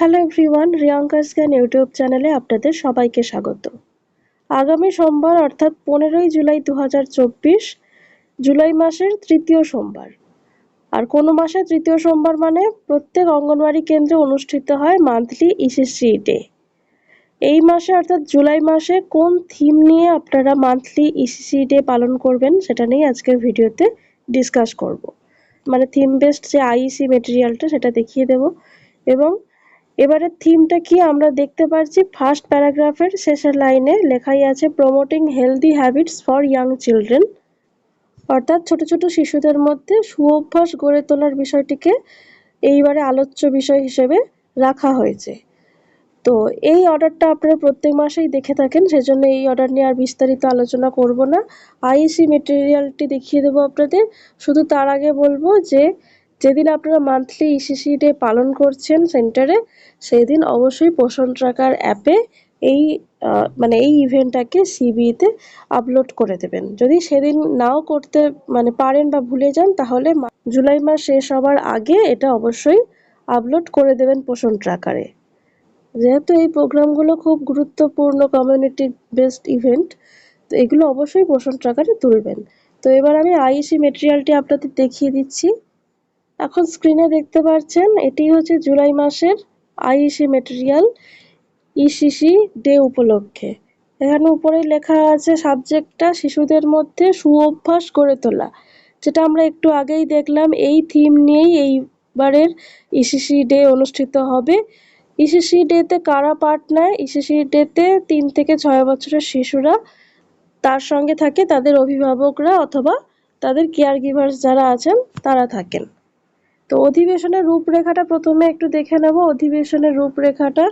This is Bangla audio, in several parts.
হ্যালো এভরিওয়ান রিয়াঙ্কাস জ্ঞান ইউটিউব চ্যানেলে আপনাদের সবাইকে স্বাগত। আগামী সোমবার, অর্থাৎ পনেরোই জুলাই দু হাজার চব্বিশ, জুলাই মাসের তৃতীয় সোমবার। আর কোনো মাসে তৃতীয় সোমবার মানে প্রত্যেক অঙ্গনওয়াড়ি কেন্দ্রে অনুষ্ঠিত হয় মান্থলি ইসিসি ডে এই মাসে, অর্থাৎ জুলাই মাসে কোন থিম নিয়ে আপনারা মান্থলি ইসিসি ডে পালন করবেন সেটা নিয়ে আজকের ভিডিওতে ডিসকাস করব। মানে থিম বেসড যে আইইসি মেটেরিয়ালটা সেটা দেখিয়ে দেব। এবং এবারে থিমটা কি আমরা দেখতে পাচ্ছি ফার্স্ট প্যারাগ্রাফের শেষের লাইনে লেখাই আছে promoting healthy habits for young children অর্থাৎ ছোট ছোট শিশুদের মধ্যে সুঅভ্যাস গড়ে তোলার বিষয়টিকে এইবারে আলোচ্য বিষয় হিসেবে রাখা হয়েছে। তো এই অর্ডারটা আপনারা প্রত্যেক মাসেই দেখে থাকেন, সেজন্য এই অর্ডার নিয়ে আর বিস্তারিত আলোচনা করব না। আইসি মেটেরিয়ালটি দেখিয়ে দেবো আপনাদের। শুধু তার আগে বলব যে যেদিন আপনারা মান্থলি ইসিসি ডে পালন করছেন সেন্টারে সেই দিন অবশ্যই পোষণ ট্রাকার অ্যাপে এই মানে এই ইভেন্টটাকে সিবিতে আপলোড করে দেবেন। যদি সেদিন নাও করতে মানে পারেন বা ভুলে যান, তাহলে জুলাই মাস শেষ হবার আগে এটা অবশ্যই আপলোড করে দেবেন পোষণ ট্রাকারে যেহেতু এই প্রোগ্রামগুলো খুব গুরুত্বপূর্ণ কমিউনিটি বেসড ইভেন্ট তো এগুলো অবশ্যই পোষণ ট্রাকারে তুলবেন। তো এবার আমি আইসি মেটেরিয়ালটি আপনাদের দেখিয়ে দিচ্ছি। এখন স্ক্রিনে দেখতে পাচ্ছেন এটি হচ্ছে জুলাই মাসের আইইসি মেটেরিয়াল ইসিসি ডে উপলক্ষে। এখানে উপরে লেখা আছে সাবজেক্টটা শিশুদের মধ্যে সুঅভ্যাস গড়ে তোলা, যেটা আমরা একটু আগেই দেখলাম, এই থিম নিয়েই এইবারের ইসিসি ডে অনুষ্ঠিত হবে। ইসিসি ডেতে কারা পার্ট নেয়? ইসিসি ডেতে তিন থেকে ছয় বছরের শিশুরা তার সঙ্গে থাকে, তাদের অভিভাবকরা অথবা তাদের কেয়ার গিভার্স যারা আছেন, তারা থাকেন। তো অধিবেশনের রূপরেখাটা প্রথমে একটু দেখে নেব। অধিবেশনের রূপরেখাটা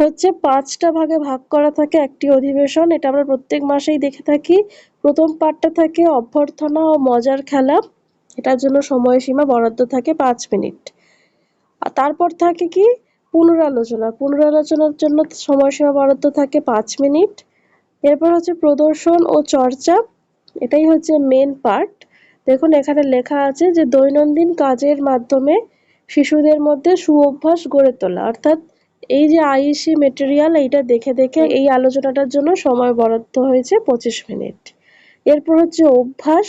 হচ্ছে পাঁচটা ভাগে ভাগ করা থাকে একটি অধিবেশন। এটা আমরা প্রত্যেক মাসেই দেখে থাকি। প্রথম পার্টটা থাকে অভ্যর্থনা ও মজার খেলা। এটার জন্য সময়সীমা বরাদ্দ থাকে পাঁচ মিনিট। আর তারপর থাকে কি? পুনরালোচনা। পুনরালোচনার জন্য সময়সীমা বরাদ্দ থাকে পাঁচ মিনিট। এরপর হচ্ছে প্রদর্শন ও চর্চা। এটাই হচ্ছে মেন পার্ট দেখুন, এখানে লেখা আছে যে দৈনন্দিন কাজের মাধ্যমে শিশুদের মধ্যে সুঅভ্যাস গড়ে তোলা। অর্থাৎ এই যে আইসি মেটেরিয়াল এইটা দেখে দেখে এই আলোচনাটার জন্য সময় বরাদ্দ হয়েছে পঁচিশ মিনিট। এরপর হচ্ছে অভ্যাস।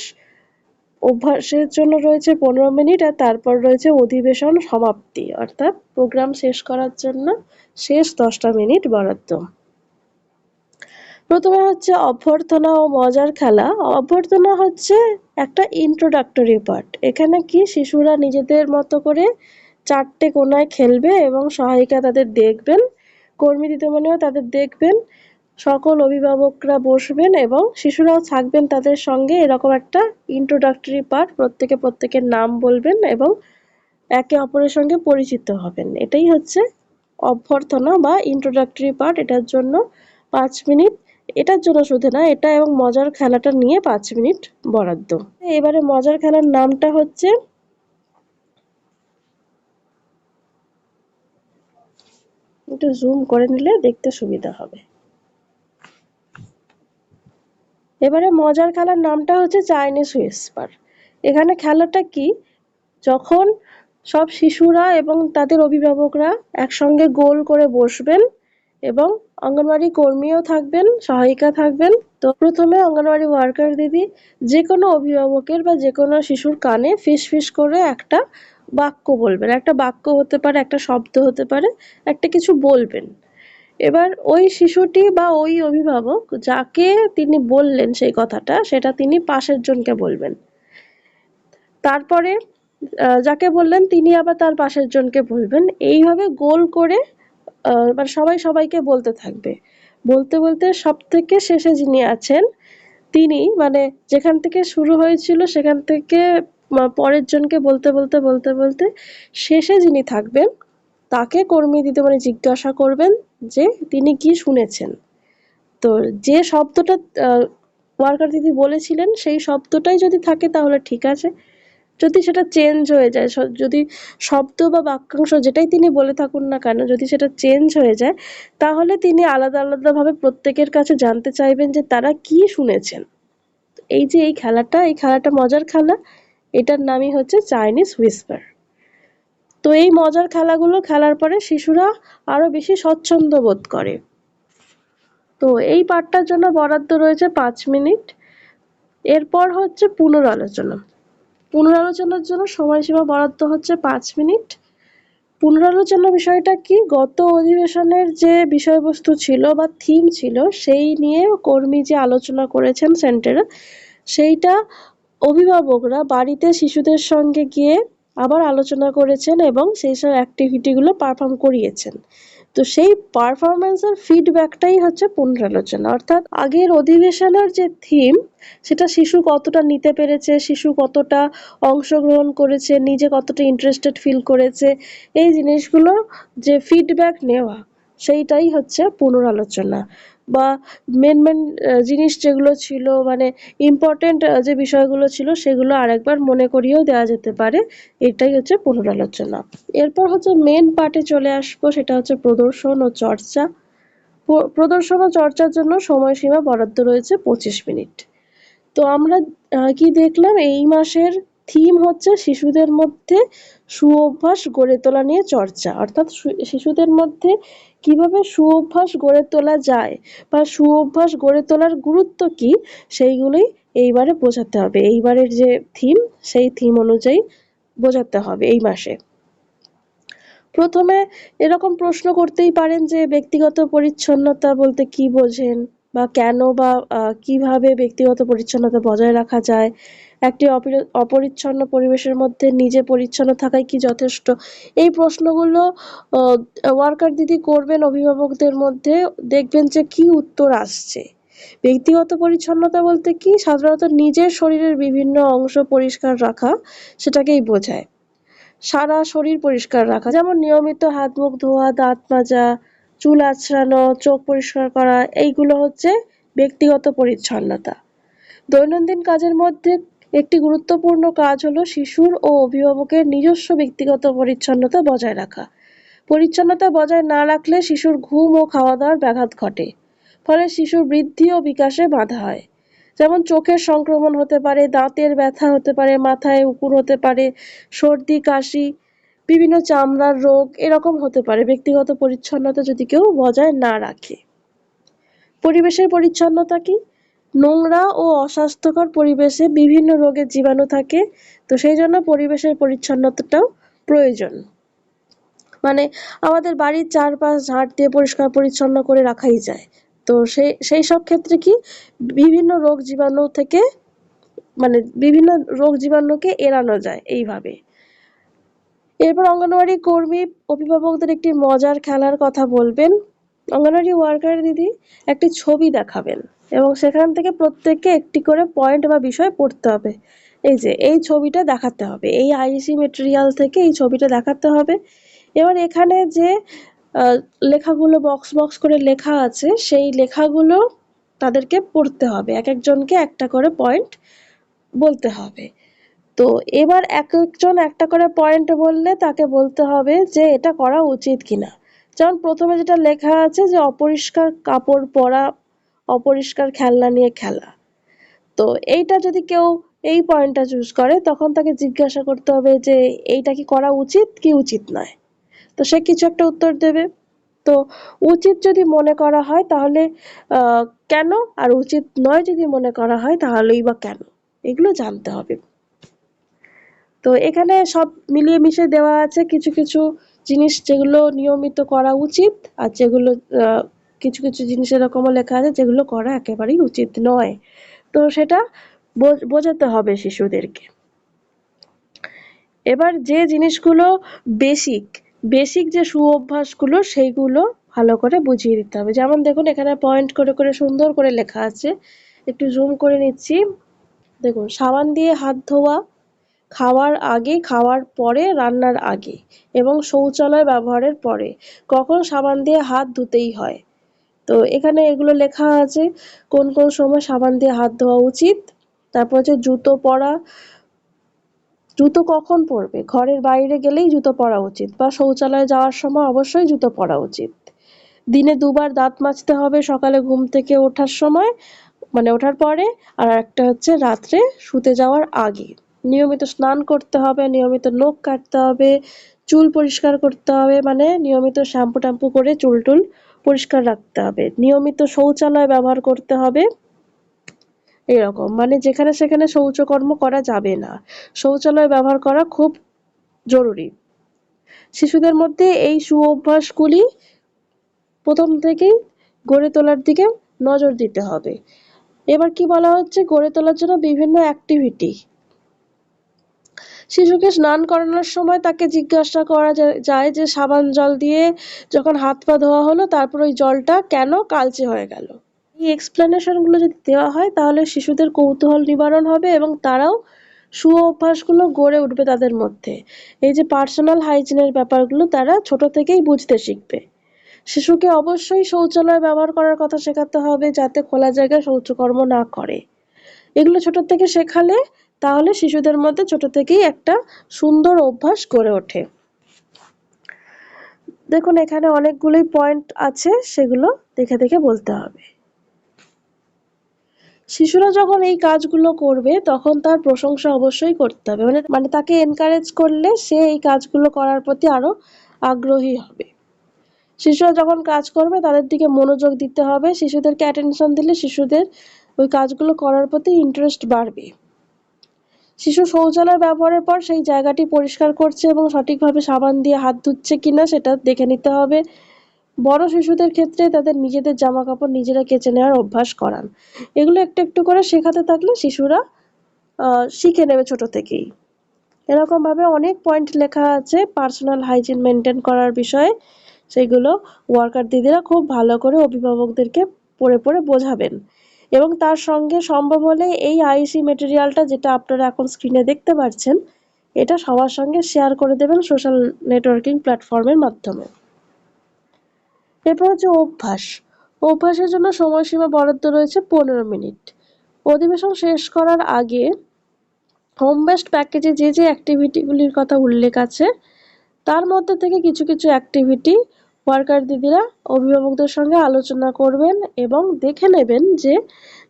অভ্যাসের জন্য রয়েছে পনেরো মিনিট আর তারপর রয়েছে অধিবেশন সমাপ্তি। অর্থাৎ প্রোগ্রাম শেষ করার জন্য শেষ দশটা মিনিট বরাদ্দ। প্রথমে হচ্ছে অভ্যর্থনা ও মজার খেলা। অভ্যর্থনা হচ্ছে একটা ইন্ট্রোডাক্টরি পার্ট এখানে কি শিশুরা নিজেদের মতো করে চারটে কোনায় খেলবে এবং সহায়িকা তাদের দেখবেন, কর্মী দিদিমণিও তাদের দেখবেন, সকল অভিভাবকরা বসবেন এবং শিশুরাও থাকবেন তাদের সঙ্গে। এরকম একটা ইন্ট্রোডাক্টরি পার্ট প্রত্যেকে প্রত্যেকের নাম বলবেন এবং একে অপরের সঙ্গে পরিচিত হবেন। এটাই হচ্ছে অভ্যর্থনা বা ইন্ট্রোডাক্টরি পার্ট এটার জন্য পাঁচ মিনিট এটার জন্য শুধু না, এটা এবং মজার খেলাটা নিয়ে পাঁচ মিনিট বরাদ্দ। এবারে মজার খেলার নামটা হচ্ছে একটু জুম করে নিলে দেখতে সুবিধা হবে। এবারে মজার খেলার নামটা হচ্ছে চাইনিজ হুইসপার এখানে খেলাটা কি? যখন সব শিশুরা এবং তাদের অভিভাবকরা একসঙ্গে গোল করে বসবেন এবং অঙ্গনওয়াড়ি কর্মীও থাকবেন, সহায়িকা থাকবেন। তো প্রথমে অঙ্গনওয়াড়ি ওয়ার্কার দিদি যে কোনো অভিভাবকের বা যে কোনো শিশুর কানে ফিস ফিস করে একটা বাক্য বলবেন। একটা বাক্য হতে পারে, একটা শব্দ হতে পারে, একটা কিছু বলবেন। এবার ওই শিশুটি বা ওই অভিভাবক যাকে তিনি বললেন সেই কথাটা, সেটা তিনি পাশের জনকে বলবেন। তারপরে যাকে বললেন, তিনি আবার তার পাশের জনকে বলবেন। এইভাবে গোল করে মানে সবাই সবাইকে বলতে থাকবে। বলতে বলতে সব থেকে শেষে যিনি আছেন, তিনি মানে যেখান থেকে শুরু হয়েছিল সেখান থেকে পরের জনকে বলতে বলতে বলতে বলতে শেষে যিনি থাকবেন, তাকে কর্মী দিতে মানে জিজ্ঞাসা করবেন যে তিনি কি শুনেছেন। তো যে শব্দটা ওয়ার্কার দিদি বলেছিলেন, সেই শব্দটাই যদি থাকে তাহলে ঠিক আছে। যদি সেটা চেঞ্জ হয়ে যায় যদি শব্দ বা বাক্যাংশ যেটাই তিনি বলে থাকুন না কেন, যদি সেটা চেঞ্জ হয়ে যায়, তাহলে তিনি আলাদা আলাদাভাবে প্রত্যেকের কাছে জানতে চাইবেন যে তারা কি শুনেছেন। এই যে এই খেলাটা এই খেলাটা মজার খেলা, এটার নামই হচ্ছে চাইনিজ হুইসপার তো এই মজার খেলাগুলো খেলার পরে শিশুরা আরও বেশি স্বচ্ছন্দ বোধ করে। তো এই পাঠটার জন্য বরাদ্দ রয়েছে পাঁচ মিনিট। এরপর হচ্ছে পুনরালোচনা। পুনরালোচনার জন্য সময়সীমা বরাদ্দ হচ্ছে পাঁচ মিনিট। পুনরালোচনা বিষয়টা কি? গত অধিবেশনের যে বিষয়বস্তু ছিল বা থিম ছিল, সেই নিয়ে কর্মী যে আলোচনা করেছেন সেন্টারে, সেইটা অভিভাবকরা বাড়িতে শিশুদের সঙ্গে গিয়ে আবার আলোচনা করেছেন এবং সেই সব অ্যাক্টিভিটিগুলো পারফর্ম করিয়েছেন। তো সেই পারফরমেন্সের ফিডব্যাকটাই হচ্ছে পুনরালোচনা। অর্থাৎ আগের অধিবেশনের যে থিম সেটা শিশু কতটা নিতে পেরেছে, শিশু কতটা অংশগ্রহণ করেছে, নিজে কতটা ইন্টারেস্টেড ফিল করেছে, এই জিনিসগুলো যে ফিডব্যাক নেওয়া, সেইটাই হচ্ছে পুনরালোচনা। বা মেন মেন জিনিস যেগুলো ছিল মানে ইম্পর্টেন্ট যে বিষয়গুলো ছিল, সেগুলো আরেকবার মনে করিয়েও দেওয়া যেতে পারে। এটাই হচ্ছে পুনরালোচনা। এরপর হচ্ছে মেন পার্টে চলে আসব, সেটা হচ্ছে প্রদর্শন ও চর্চা। প্রদর্শন ও চর্চার জন্য সময়সীমা বরাদ্দ রয়েছে পঁচিশ মিনিট। তো আমরা কি দেখলাম? এই মাসের থিম হচ্ছে শিশুদের মধ্যে সুঅভ্যাস গড়ে তোলা নিয়ে চর্চা। অর্থাৎ শিশুদের মধ্যে কীভাবে সুঅভ্যাস গড়ে তোলা যায় বা সুঅভ্যাস গড়ে তোলার গুরুত্ব কি, সেইগুলোই এইবারে বোঝাতে হবে। এইবারের যে থিম সেই থিম অনুযায়ী বোঝাতে হবে এই মাসে। প্রথমে এরকম প্রশ্ন করতেই পারেন যে ব্যক্তিগত পরিচ্ছন্নতা বলতে কি বোঝেন? বা কেন বা কীভাবে ব্যক্তিগত পরিচ্ছন্নতা বজায় রাখা যায়? একটি অপরিচ্ছন্ন পরিবেশের মধ্যে নিজে পরিচ্ছন্ন থাকাই কি যথেষ্ট? এই প্রশ্নগুলো ওয়ার্কার দিদি করবেন অভিভাবকদের মধ্যে, দেখবেন যে কি উত্তর আসছে। ব্যক্তিগত পরিচ্ছন্নতা বলতে কি? সাধারণত নিজের শরীরের বিভিন্ন অংশ পরিষ্কার রাখা, সেটাকেই বোঝায়। সারা শরীর পরিষ্কার রাখা, যেমন নিয়মিত হাত মুখ ধোয়া, দাঁত মাজা চুল আঁচড়ানো চোখ পরিষ্কার করা, এইগুলো হচ্ছে ব্যক্তিগত পরিচ্ছন্নতা। দৈনন্দিন কাজের মধ্যে একটি গুরুত্বপূর্ণ কাজ হলো শিশুর ও অভিভাবকের নিজস্ব ব্যক্তিগত পরিচ্ছন্নতা বজায় রাখা। পরিচ্ছন্নতা বজায় না রাখলে শিশুর ঘুম ও খাওয়া দাওয়ার ব্যাঘাত ঘটে। ফলে শিশুর বৃদ্ধি ও বিকাশে বাধা হয়। যেমন চোখের সংক্রমণ হতে পারে, দাঁতের ব্যথা হতে পারে, মাথায় উকুন হতে পারে, সর্দি, কাশি বিভিন্ন চামড়ার রোগ এরকম হতে পারে। ব্যক্তিগত পরিচ্ছন্নতা যদি কেউ বজায় না রাখে। পরিবেশের পরিচ্ছন্নতা কি? নোংরা ও অস্বাস্থ্যকর পরিবেশে বিভিন্ন রোগের জীবাণু থাকে, তো সেই জন্য পরিবেশের পরিচ্ছন্নতাটাও প্রয়োজন। মানে আমাদের বাড়ির চারপাশ ঝাড় দিয়ে পরিষ্কার পরিচ্ছন্ন করে রাখাই যায়। তো সেই সেই সব ক্ষেত্রে কি বিভিন্ন রোগ জীবাণু থেকে মানে বিভিন্ন রোগ জীবাণুকে এড়ানো যায় এইভাবে। এরপর অঙ্গনওয়াড়ি কর্মী অভিভাবকদের একটি মজার খেলার কথা বলবেন। অঙ্গনওয়াড়ি ওয়ার্কার দিদি একটি ছবি দেখাবেন এবং সেখান থেকে প্রত্যেককে একটি করে পয়েন্ট বা বিষয় পড়তে হবে। এই যে, এই ছবিটা দেখাতে হবে। এই আইসি মেটেরিয়াল থেকে এই ছবিটা দেখাতে হবে। এবার এখানে যে লেখাগুলো বক্স বক্স করে লেখা আছে, সেই লেখাগুলো তাদেরকে পড়তে হবে। এক একজনকে একটা করে পয়েন্ট বলতে হবে। তো এবার এক একজন একটা করে পয়েন্ট বললে তাকে বলতে হবে যে এটা করা উচিত কিনা। যেমন প্রথমে যেটা লেখা আছে যে অপরিষ্কার কাপড় পরা, অপরিষ্কার খেলনা নিয়ে খেলা। তো এইটা যদি কেউ এই পয়েন্টটা চুজ করে, তখন তাকে জিজ্ঞাসা করতে হবে যে এইটা কি করা উচিত কি উচিত নয়। তো সে কিছু একটা উত্তর দেবে। তো উচিত যদি মনে করা হয় তাহলে কেন? আর উচিত নয় যদি মনে করা হয় তাহলেই বা কেন? এগুলো জানতে হবে। তো এখানে সব মিলিয়ে মিশে দেওয়া আছে কিছু কিছু জিনিস যেগুলো নিয়মিত করা উচিত আর যেগুলো কিছু কিছু জিনিস এরকমও লেখা আছে যেগুলো করা একেবারেই উচিত নয়। তো সেটা বোঝ- বোঝাতে হবে শিশুদেরকে। এবার যে জিনিসগুলো বেসিক বেসিক যে সুঅভ্যাসগুলো সেইগুলো ভালো করে বুঝিয়ে দিতে হবে। যেমন দেখুন, এখানে পয়েন্ট করে করে, সুন্দর করে লেখা আছে। একটু জুম করে নিচ্ছি। দেখুন, সাবান দিয়ে হাত ধোয়া খাওয়ার আগে, খাওয়ার পরে, রান্নার আগে এবং শৌচালয় ব্যবহারের পরে। কখন সাবান দিয়ে হাত ধুতেই হয়। তো এখানে এগুলো লেখা আছে, কোন কোন সময় সাবান দিয়ে হাত ধোয়া উচিত। তারপর হচ্ছে জুতো পরা। জুতো কখন পরবে? ঘরের বাইরে গেলেই জুতো পরা উচিত বা শৌচালয়ে যাওয়ার সময় অবশ্যই জুতো পরা উচিত। দিনে দুবার দাঁত মাজতে হবে সকালে ঘুম থেকে ওঠার সময় মানে ওঠার পরে, আর একটা হচ্ছে রাত্রে শুতে যাওয়ার আগে। নিয়মিত স্নান করতে হবে, নিয়মিত নখ কাটতে হবে, চুল পরিষ্কার করতে হবে মানে নিয়মিত শ্যাম্পু ট্যাম্পু করে চুল টুল পরিষ্কার রাখতে হবে। নিয়মিত শৌচালয় ব্যবহার করতে হবে। এরকম মানে যেখানে সেখানে শৌচকর্ম করা যাবে না। শৌচালয় ব্যবহার করা খুব জরুরি। শিশুদের মধ্যে এই সুঅভ্যাসগুলি প্রথম থেকেই গড়ে তোলার দিকে নজর দিতে হবে। এবার কি বলা হচ্ছে? গড়ে তোলার জন্য বিভিন্ন অ্যাক্টিভিটি শিশুকে স্নান করানোর সময় তাকে জিজ্ঞাসা করা যায় যে সাবান জল দিয়ে যখন হাত পা ধোয়া হলো, তারপর ওই জলটা কেন কালচে হয়ে গেল? এই এক্সপ্লেনেশনগুলো যদি দেওয়া হয়, তাহলে শিশুদের কৌতূহল নিবারণ হবে এবং তারাও সু অভ্যাসগুলো গড়ে উঠবে তাদের মধ্যে। এই যে পার্সোনাল হাইজিনের ব্যাপারগুলো তারা ছোট থেকেই বুঝতে শিখবে। শিশুকে অবশ্যই শৌচালয় ব্যবহার করার কথা শেখাতে হবে যাতে খোলা জায়গায় শৌচকর্ম না করে। এগুলো ছোট থেকে শেখালে তাহলে শিশুদের মধ্যে ছোট থেকেই একটা সুন্দর অভ্যাস গড়ে ওঠে। দেখুন, এখানে অনেকগুলোই পয়েন্ট আছে, সেগুলো দেখে দেখে বলতে হবে। শিশুরা যখন এই কাজগুলো করবে, তখন তার প্রশংসা অবশ্যই করতে হবে। মানে মানে তাকে এনকারেজ করলে সে এই কাজগুলো করার প্রতি আরও আগ্রহী হবে। শিশুরা যখন কাজ করবে, তাদের দিকে মনোযোগ দিতে হবে। শিশুদেরকে অ্যাটেনশন দিলে শিশুদের ওই কাজগুলো করার প্রতি ইন্টারেস্ট বাড়বে। শিশু শৌচালয় ব্যবহারের পর সেই জায়গাটি পরিষ্কার করছে এবং সঠিকভাবে সাবান দিয়ে হাত ধুচ্ছে কিনা সেটা দেখে নিতে হবে। বড় শিশুদের ক্ষেত্রে তাদের নিজেদের জামা কাপড় নিজেরা কেচে নেওয়ার অভ্যাস করান। এগুলো একটু একটু করে শেখাতে থাকলে শিশুরা শিখে নেবে ছোট থেকেই। এরকম ভাবে অনেক পয়েন্ট লেখা আছে পার্সোনাল হাইজিন মেনটেন করার বিষয়ে। সেগুলো ওয়ার্কার দিদিরা খুব ভালো করে অভিভাবকদেরকে পড়ে পড়ে বোঝাবেন। এবং তার সঙ্গে সম্ভব হলে এই আইসি মেটেরিয়ালটা যেটা আপনারা এখন স্ক্রিনে দেখতে পাচ্ছেন, এটা সবার সঙ্গে শেয়ার করে দেবেন সোশ্যাল নেটওয়ার্কিং প্ল্যাটফর্মের মাধ্যমে। এরপর হচ্ছে অভ্যাস। অভ্যাসের জন্য সময়সীমা বরাদ্দ রয়েছে পনেরো মিনিট। অধিবেশন শেষ করার আগে হোম বেস্ট প্যাকেজে যে যে অ্যাক্টিভিটিগুলির কথা উল্লেখ আছে, তার মধ্যে থেকে কিছু কিছু অ্যাক্টিভিটি ওয়ার্কার দিদিরা অভিভাবকদের সঙ্গে আলোচনা করবেন এবং দেখে নেবেন যে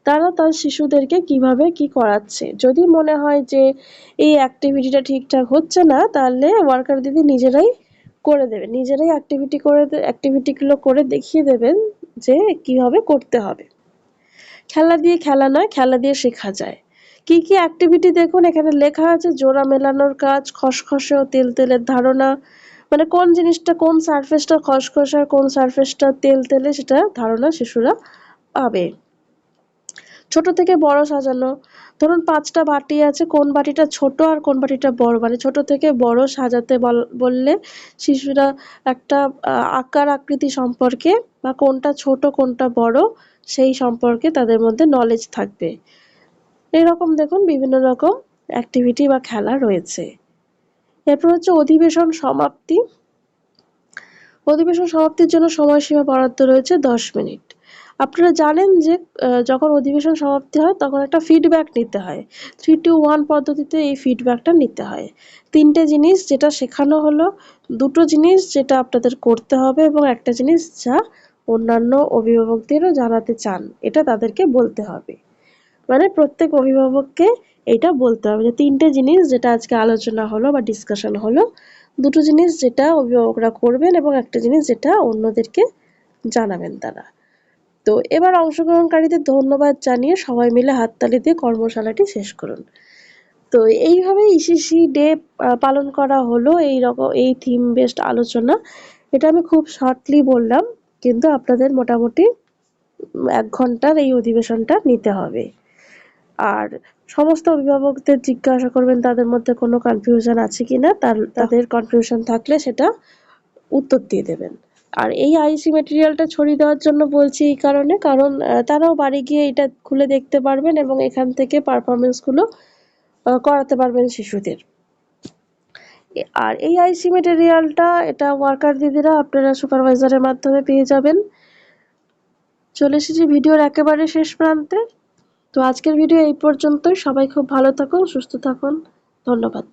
তারা তার শিশুদেরকে কীভাবে কি করাচ্ছে। যদি মনে হয় যে এই অ্যাক্টিভিটিটা ঠিকঠাক হচ্ছে না, তাহলে ওয়ার্কার দিদি নিজেরাই করে দেবেন। নিজেরাই অ্যাক্টিভিটি করে অ্যাক্টিভিটিগুলো করে দেখিয়ে দেবেন যে কীভাবে করতে হবে। খেলা দিয়ে খেলা নয়, খেলা দিয়ে শেখা যায়। কি কি অ্যাক্টিভিটি দেখুন, এখানে লেখা আছে, জোড়া মেলানোর কাজ খসখসে ও তেল তেলের ধারণা মানে কোন জিনিসটা কোন সারফেসটা খসখসে আর কোন সারফেসটা তেল তেলে সেটা ধারণা শিশুরা পাবে। ছোট থেকে বড় সাজানো। ধরুন পাঁচটা বাটি আছে, কোন বাটিটা ছোট আর কোন বাটিটা বড়? মানে ছোট থেকে বড় সাজাতে বললে শিশুরা একটা আকার আকৃতি সম্পর্কে বা কোনটা ছোট, কোনটা বড়, সেই সম্পর্কে তাদের মধ্যে নলেজ থাকবে। এরকম দেখুন বিভিন্ন রকম অ্যাক্টিভিটি বা খেলা রয়েছে। এরপর হচ্ছে অধিবেশন সমাপ্তি। অধিবেশন সমাপ্তির জন্য সময়সীমা বরাদ্দ রয়েছে দশ মিনিট। আপনারা জানেন যে যখন অধিবেশন সমাপ্তি হয়, তখন একটা ফিডব্যাক নিতে হয়। থ্রি টু ওয়ান পদ্ধতিতে এই ফিডব্যাকটা নিতে হয়। তিনটে জিনিস যেটা শেখানো হলো, দুটো জিনিস যেটা আপনাদের করতে হবে এবং একটা জিনিস যা অন্যান্য অভিভাবকদেরও জানাতে চান, এটা তাদেরকে বলতে হবে। মানে প্রত্যেক অভিভাবককে এটা বলতে হবে যে তিনটে জিনিস যেটা আজকে আলোচনা হলো বা ডিসকাশন হলো, দুটো জিনিস যেটা অভিভাবকরা করবেন এবং একটা জিনিস যেটা অন্যদেরকে জানাবেন তারা। তো এবার অংশগ্রহণকারীদের ধন্যবাদ জানিয়ে সবাই মিলে হাততালি দিয়ে কর্মশালাটি শেষ করুন। তো এইভাবে ইসিসি ডে পালন করা হলো, এই রকম এই থিম বেসড আলোচনা। এটা আমি খুব শর্টলি বললাম, কিন্তু আপনাদের মোটামুটি এক ঘণ্টার এই অধিবেশনটা নিতে হবে। আর সমস্ত অভিভাবকদের জিজ্ঞাসা করবেন তাদের মধ্যে কোনো কনফিউশন আছে কিনা তার তাদের কনফিউশন থাকলে সেটা উত্তর দিয়ে দেবেন। আর এই আইসি মেটেরিয়ালটা ছড়িয়ে দেওয়ার জন্য বলছি এই কারণে কারণ তারাও বাড়ি গিয়ে এটা খুলে দেখতে পারবেন এবং এখান থেকে পারফরমেন্সগুলো করাতে পারবেন শিশুদের। আর এই আইসি মেটেরিয়ালটা এটা ওয়ার্কার দিদিরা আপনারা সুপারভাইজারের মাধ্যমে পেয়ে যাবেন। চলে এসেছি ভিডিওর একেবারে শেষ প্রান্তে। তো আজকের ভিডিও এই পর্যন্তই। সবাই খুব ভালো থাকুন সুস্থ থাকুন। ধন্যবাদ।